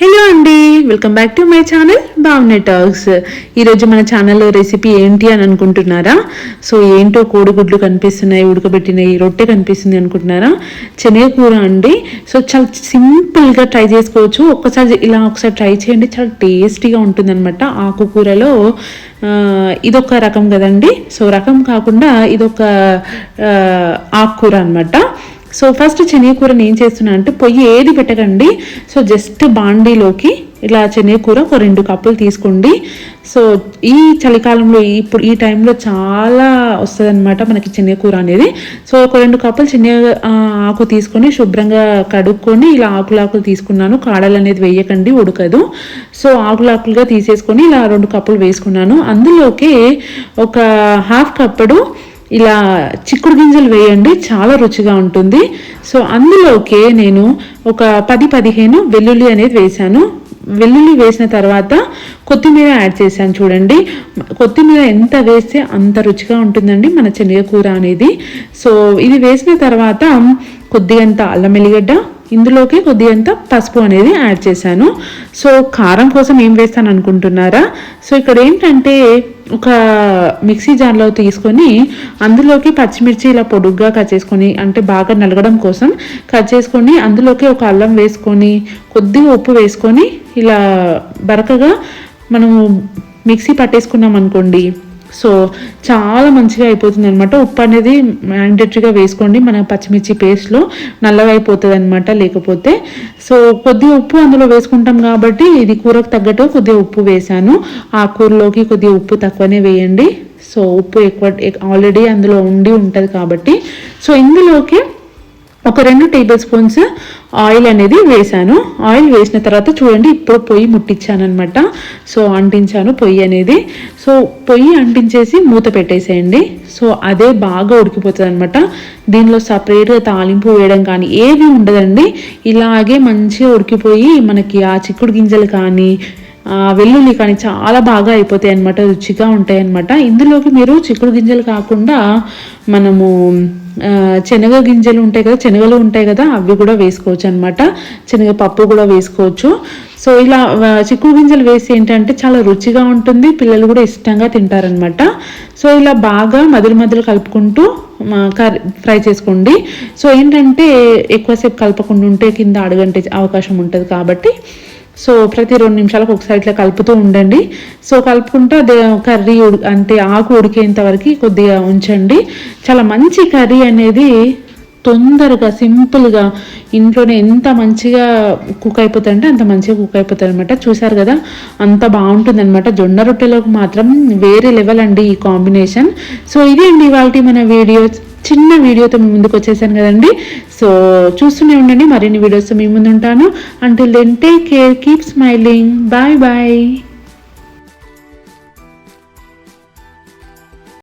Hello అండి welcome back to my channel బాగున్నాయి టాక్స్ ఈరోజు మన ఛానల్లో రెసిపీ ఏంటి అని అనుకుంటున్నారా? సో ఏంటో కోడిగుడ్లు కనిపిస్తున్నాయి ఉడకబెట్టినాయి రొట్టె కనిపిస్తుంది అనుకుంటున్నారా? శనగకూర అండి. సో చాలా సింపుల్గా ట్రై చేసుకోవచ్చు. ఒక్కసారి ఇలా ఒకసారి ట్రై చేయండి చాలా టేస్టీగా ఉంటుంది అనమాట ఆకుకూరలో. ఇదొక రకం కదండి. సో రకం కాకుండా ఇదొక ఆకుకూర అనమాట సో ఫస్ట్ శనగకూరని ఏం చేస్తున్నా అంటే పొయ్యి ఏది పెట్టకండి. సో జస్ట్ బాండీలోకి ఇలా శనగకూర ఒక రెండు కప్పులు తీసుకోండి. సో ఈ చలికాలంలో ఇప్పుడు ఈ టైంలో చాలా వస్తుంది అనమాట మనకి శనగకూర అనేది. సో ఒక రెండు కప్పులు శనగ ఆకు తీసుకొని శుభ్రంగా కడుక్కొని ఇలా ఆకులాకులు తీసుకున్నాను. కాడలు అనేది వేయకండి ఉడకదు. సో ఆకులాకులుగా తీసేసుకొని ఇలా రెండు కప్పులు వేసుకున్నాను. అందులోకి ఒక హాఫ్ కప్పుడు ఇలా చిక్కుడు గింజలు వేయండి చాలా రుచిగా ఉంటుంది. సో అందులోకే నేను ఒక పది పదిహేను వెల్లుల్లి అనేది వేశాను. వెల్లుల్లి వేసిన తర్వాత కొత్తిమీర యాడ్ చేశాను చూడండి. కొత్తిమీర ఎంత వేస్తే అంత రుచిగా ఉంటుందండి మన శనగకూర అనేది. సో ఇది వేసిన తర్వాత కొద్దిగంత అల్లం ఎల్లిగడ్డ ఇందులోకి కొద్దిగంత పసుపు అనేది యాడ్ చేశాను. సో కారం కోసం ఏం వేస్తాను అనుకుంటున్నారా సో ఇక్కడ ఏంటంటే ఒక మిక్సీ జార్లో తీసుకొని అందులోకి పచ్చిమిర్చి ఇలా పొడుగ్గా కట్ చేసుకొని అంటే బాగా నలగడం కోసం కట్ చేసుకొని అందులోకి ఒక అల్లం వేసుకొని కొద్దిగా ఉప్పు వేసుకొని ఇలా బరకగా మనము మిక్సీ పట్టేసుకున్నాం అనుకోండి సో చాలా మంచిగా అయిపోతుంది అనమాట ఉప్పు అనేది మ్యాండేటరీగా వేసుకోండి మన పచ్చిమిర్చి పేస్ట్లో నల్లగా అయిపోతుంది అనమాట లేకపోతే. సో కొద్దిగా ఉప్పు అందులో వేసుకుంటాం కాబట్టి ఇది కూరకు తగ్గట్టు కొద్దిగా ఉప్పు వేసాను. ఆ కూరలోకి కొద్దిగా ఉప్పు తక్కువనే వేయండి. సో ఉప్పు ఎక్కువ ఆల్రెడీ అందులో ఉండి ఉంటుంది కాబట్టి. సో ఇందులోకి ఒక రెండు టేబుల్ స్పూన్స్ ఆయిల్ అనేది వేసాను ఆయిల్ వేసిన తర్వాత చూడండి ఇప్పుడు పొయ్యి ముట్టించాను అనమాట సో అంటించాను పొయ్యి అనేది. సో పొయ్యి అంటించేసి మూత పెట్టేసేయండి. సో అదే బాగా ఉడికిపోతుంది అనమాట దీనిలో సపరేట్గా తాలింపు వేయడం కానీ ఏవి ఉండదండి. ఇలాగే మంచిగా ఉడికిపోయి మనకి ఆ చిక్కుడు గింజలు కానీ వెల్లుల్లి కానీ చాలా బాగా అయిపోతాయి అనమాట రుచిగా ఉంటాయి అనమాట ఇందులోకి మీరు చిక్కుడు గింజలు కాకుండా మనము శనగ గింజలు ఉంటాయి కదా శనగలు ఉంటాయి కదా అవి కూడా వేసుకోవచ్చు అనమాట శనగ పప్పు కూడా వేసుకోవచ్చు. సో ఇలా చిక్కుడు గింజలు వేసి ఏంటంటే చాలా రుచిగా ఉంటుంది పిల్లలు కూడా ఇష్టంగా తింటారనమాట సో ఇలా బాగా మధుర మధులు కలుపుకుంటూ కర్రీ ఫ్రై చేసుకోండి. సో ఏంటంటే ఎక్కువసేపు కలపకుండా ఉంటే కింద అడుగంటే అవకాశం ఉంటుంది కాబట్టి సో ప్రతి రెండు నిమిషాలకు ఒకసారి ఇట్లా కలుపుతూ ఉండండి. సో కలుపుకుంటూ అదే కర్రీ ఉడి అంటే ఆకు ఉడికేంత వరకు కొద్దిగా ఉంచండి. చాలా మంచి కర్రీ అనేది తొందరగా సింపుల్గా ఇంట్లోనే ఎంత మంచిగా కుక్ అయిపోతుంది అంటే అంత మంచిగా కుక్ అయిపోతుంది అనమాట చూసారు కదా? అంత బాగుంటుంది అనమాట జొన్న రొట్టెలకు మాత్రం వేరే లెవెల్ అండి ఈ కాంబినేషన్. సో ఇదే అండి ఇవాళ మన వీడియోస్. చిన్న వీడియోతో మీ ముందుకు వచ్చేసాను కదండి. సో చూస్తూనే ఉండండి. మరిన్ని వీడియోస్తో మీ ముందు ఉంటాను until then take care keep smiling bye bye